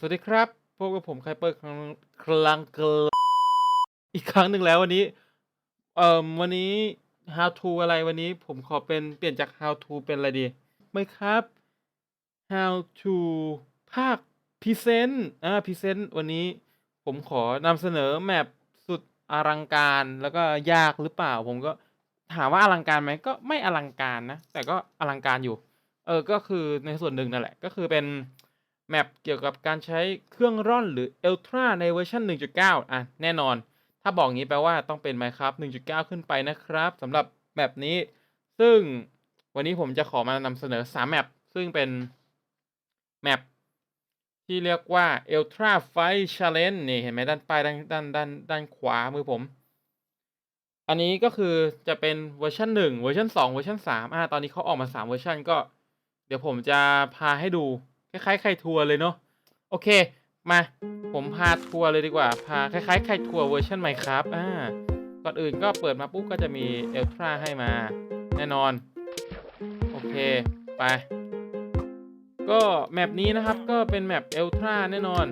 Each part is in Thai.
สวัสดีครับพบกับผมไคเปอร์ครั้งครั้งเกลอีกครั้งหนึ่งแล้ววันนี้ เอ่อวันนี้ how to อะไรวันนี้ผมขอเป็นเปลี่ยนจาก how to เป็นอะไรดีไม่ครับ how to ภาค present อ่า present วันนี้ผมขอนำเสนอแมปสุดอลังการแล้วก็ยากหรือเปล่า ผมก็ถามว่าอลังการไหมก็ไม่อลังการนะ แต่ก็อลังการอยู่ เออก็คือในส่วนหนึ่งนั่นแหละ ก็คือเป็น แมปเกี่ยวกับการใช้เครื่องร่อนหรือ Ultra ในเวอร์ชัน1.9 อะ แน่นอน ถ้าบอกงี้แปลว่าต้องเป็น Minecraft 1.9 ขึ้นไปนะครับสำหรับแมปนี้ ซึ่งวันนี้ผมจะขอมานำเสนอ 3 แมป ซึ่งเป็นแมปที่เรียกว่า Ultra Fight Challenge นี่เห็นไหมด้านป้ายด้านด้านด้านด้านขวามือผม อันนี้ก็คือจะเป็นเวอร์ชัน1เวอร์ชัน2เวอร์ชัน3อ่าตอนนี้เขาออกมา 3 เวอร์ชันก็ เดี๋ยวผมจะพาให้ดู คล้ายๆใครทัวร์เลยเนาะโอเค มาผมพาทัวร์เลยดีกว่า พาคล้ายๆใครทัวร์เวอร์ชันใหม่ครับอ่าก่อนอื่นก็เปิดมาปุ๊บก็จะมีเอลทราให้มา แน่นอน โอเค ไป ก็แมปนี้นะครับก็เป็นแมปเอลทราแน่นอน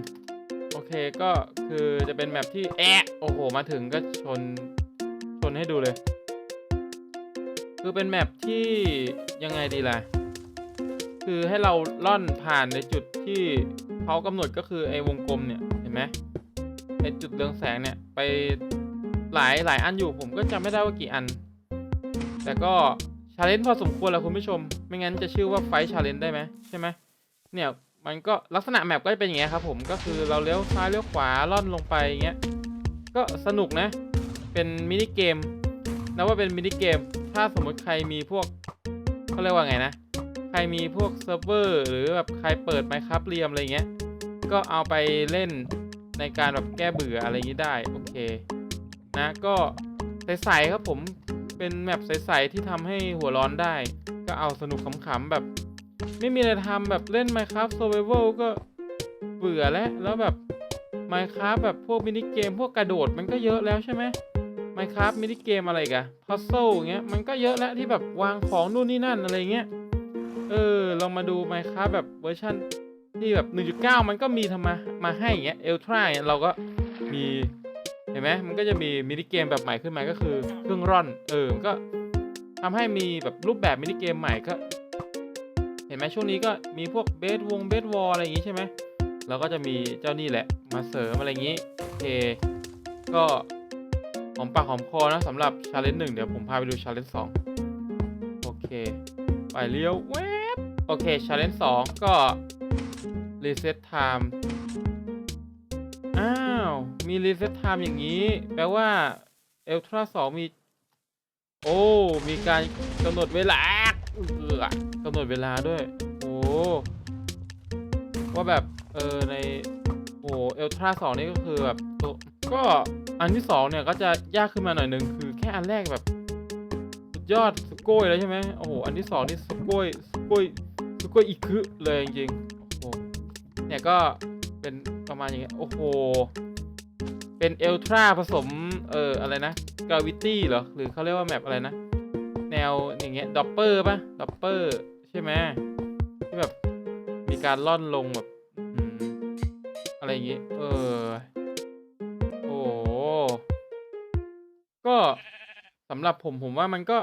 โอเคก็คือจะเป็นแมปที่แอะโอ้โห มาถึงก็ชน ชนให้ดูเลย คือเป็นแมปที่ยังไงดีล่ะ คือให้เราล่อนผ่านในจุดที่เขากำหนดก็คือไอ้วงกลมเนี่ยเห็นไหมไอ้จุดเรืองแสงเนี่ยไปหลายหลายอันอยู่ผมก็จำไม่ได้ว่ากี่อัน แต่ก็ชาเลนจ์พอสมควรแล้วคุณผู้ชม ไม่งั้นจะชื่อว่าไฟชาเลนจ์ได้ไหมใช่ไหมเนี่ยมันก็ลักษณะแมปก็จะเป็นอย่างเงี้ยครับผมก็คือเราเลี้ยวซ้ายเลี้ยวขวาล่อนลงไปอย่างเงี้ยก็สนุกนะ เป็นมินิเกมนะว่าเป็นมินิเกม ถ้าสมมติใครมีพวกเขาเรียกว่าไงนะ รมีพวกเซิร์ฟเวอร์หรือแบบใครเปิดไมครับเรียมอะไรเงี้ย ก็เอาไปเล่นในการแบบแก้เบื่ออะไรอย่างนี้ได้ โอเค นะก็ใสๆครับผมเป็นแมปใสๆที่ทำให้หัวร้อนได้ ก็เอาสนุกขำๆแบบ ไม่มีอะไรทำแบบเล่น Minecraft Survival ก็เบื่อแล้วแล้วแบบ Minecraft แบบพวกมินิเกม พวกกระโดดมันก็เยอะแล้วใช่ไหม Minecraft มินิเกมอะไรกันพัซเซิลเงี้ยมันก็เยอะแล้วที่แบบวางของนู่นนี่นั่นอะไรเงี้ย เออลองมาดู Minecraft แบบเวอร์ชันที่แบบ 1.9 มันก็มีทำมามาให้อย่างเงี้ย Ultra เนี่ยเราก็มีเห็นไหมมันก็จะมีมินิเกมแบบใหม่ขึ้นมาก็คือเครื่องร่อน เออมันก็ทำให้มีแบบรูปแบบมินิเกมใหม่ก็ เห็นไหมช่วงนี้ก็มีพวกเบสวงเบสวอลอะไรอย่างงี้ใช่ไหมเราก็จะมีเจ้านี่แหละมาเสริมอะไรอย่างงี้โอเคก็หอมปากหอมคอนะสำหรับชาเลนจ์หนึ่งเดี๋ยวผมพาไปดูชาเลนจ์สองโอเค ไปเลี้ยวแว โอเคชาเลนจ์สองก็ reset time อ้าว มี reset time อย่างนี้ แปลว่า Ultra 2มี โอ้ มีการกำหนดเวลากำหนดเวลาด้วย โอ้ว่าแบบ เออ ใน โอ้เอลทราสองนี่ก็คือแบบก็อันที่สองเนี่ยก็จะยากขึ้นมาหน่อยหนึ่งคือแค่อันแรกแบบ สุดยอดสโกยแล้วใช่ไหมโอ้โห อันที่สองนี่สโกยสโกย สโกยอีกคือเลยจริงๆโอ้โหเนี่ยก็เป็นประมาณอย่างเงี้ยโอ้โห เป็นเอลทราผสม เอ่อ อะไรนะกราวิตี้เหรอ หรือเขาเรียกว่าแมปอะไรนะ แนวอย่างเงี้ยดอปเปอร์ป่ะดอปเปอร์ ใช่ไหมที่แบบมีการล่อนลงแบบอะไรอย่างงี้เออ โอ้ก็สำหรับผมผมว่ามันก็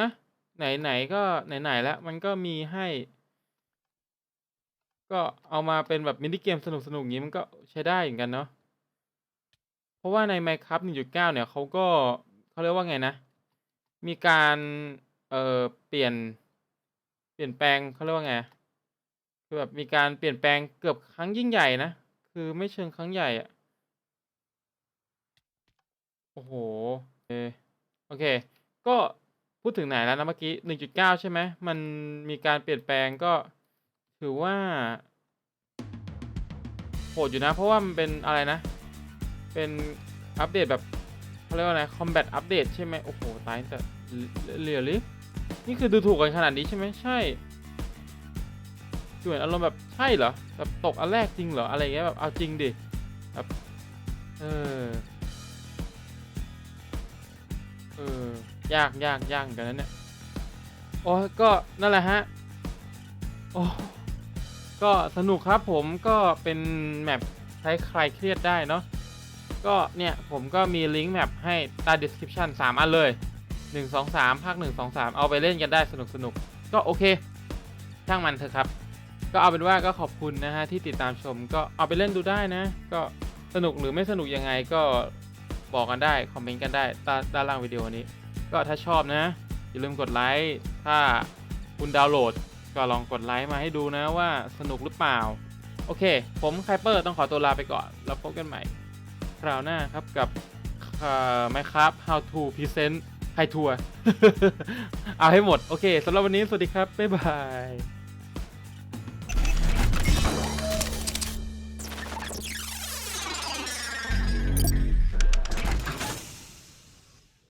นะ ไหนไหนก็ไหนไหนแล้วมันก็มีให้ ก็เอามาเป็นแบบมินิเกมสนุกสนุกอย่างนี้มันก็ใช้ได้เหมือนกันเนาะเพราะว่าใน Minecraft 1.9 เนี่ยเขาก็เขาเรียกว่าไงนะ มีการเอ่อเปลี่ยนเปลี่ยนแปลงเขาเรียกว่าไงคือแบบมีการเปลี่ยนแปลงเกือบครั้งยิ่งใหญ่นะ คือไม่เชิงครั้งใหญ่อะโอ้โหเออโอเค ก็ พูดถึงไหนแล้วนะเมื่อกี้1.9ใช่ไหมมันมีการเปลี่ยนแปลงก็ถือว่าโหดอยู่นะ เพราะว่ามันเป็นอะไรนะ เป็นอัปเดตแบบเขาเรียกว่าอะไรคอมแบทอัปเดตใช่ไหมโอ้โห ตายแต่เรียลลินี่คือดูถูกกันขนาดนี้ใช่ไหมใช่คือเหมือนอารมณ์แบบใช่เหรอแบบตกอันแรกจริงเหรออะไรเงี้ยแบบเอาจริงดิแบบเออเออ ยากยากยากเหมือนกันนเนี่ยโอ้ก็นั่นแหละฮะโอ้ก็สนุกครับผมก็เป็นแมปใช้ใครเครียดได้เนาะก็เนี่ยผมก็มีลิงก์แมปให้ใต้ description 3 อันเลย 1 2 3 ภาค 1 2 3 เอาไปเล่นกันได้สนุกสนุกก็โอเค ช่างมันเถอะครับ ก็เอาเป็นว่าก็ขอบคุณนะฮะที่ติดตามชมก็เอาไปเล่นดูได้นะ ก็สนุกหรือไม่สนุกยังไงก็บอกกันได้ คอมเมนต์กันได้ใต้ด้านล่างวิดีโอนี้ ก็ถ้าชอบนะ อย่าลืมกดไลค์ถ้าคุณดาวน์โหลด ก็ลองกดไลค์มาให้ดูนะว่าสนุกหรือเปล่า โอเค ผมไคเปอร์ต้องขอตัวลาไปก่อน แล้วพบกันใหม่ คราวหน้าครับกับไมครับ how to present ไฮทัวร์เอาให้หมด โอเคสำหรับวันนี้สวัสดีครับ บ๊ายบาย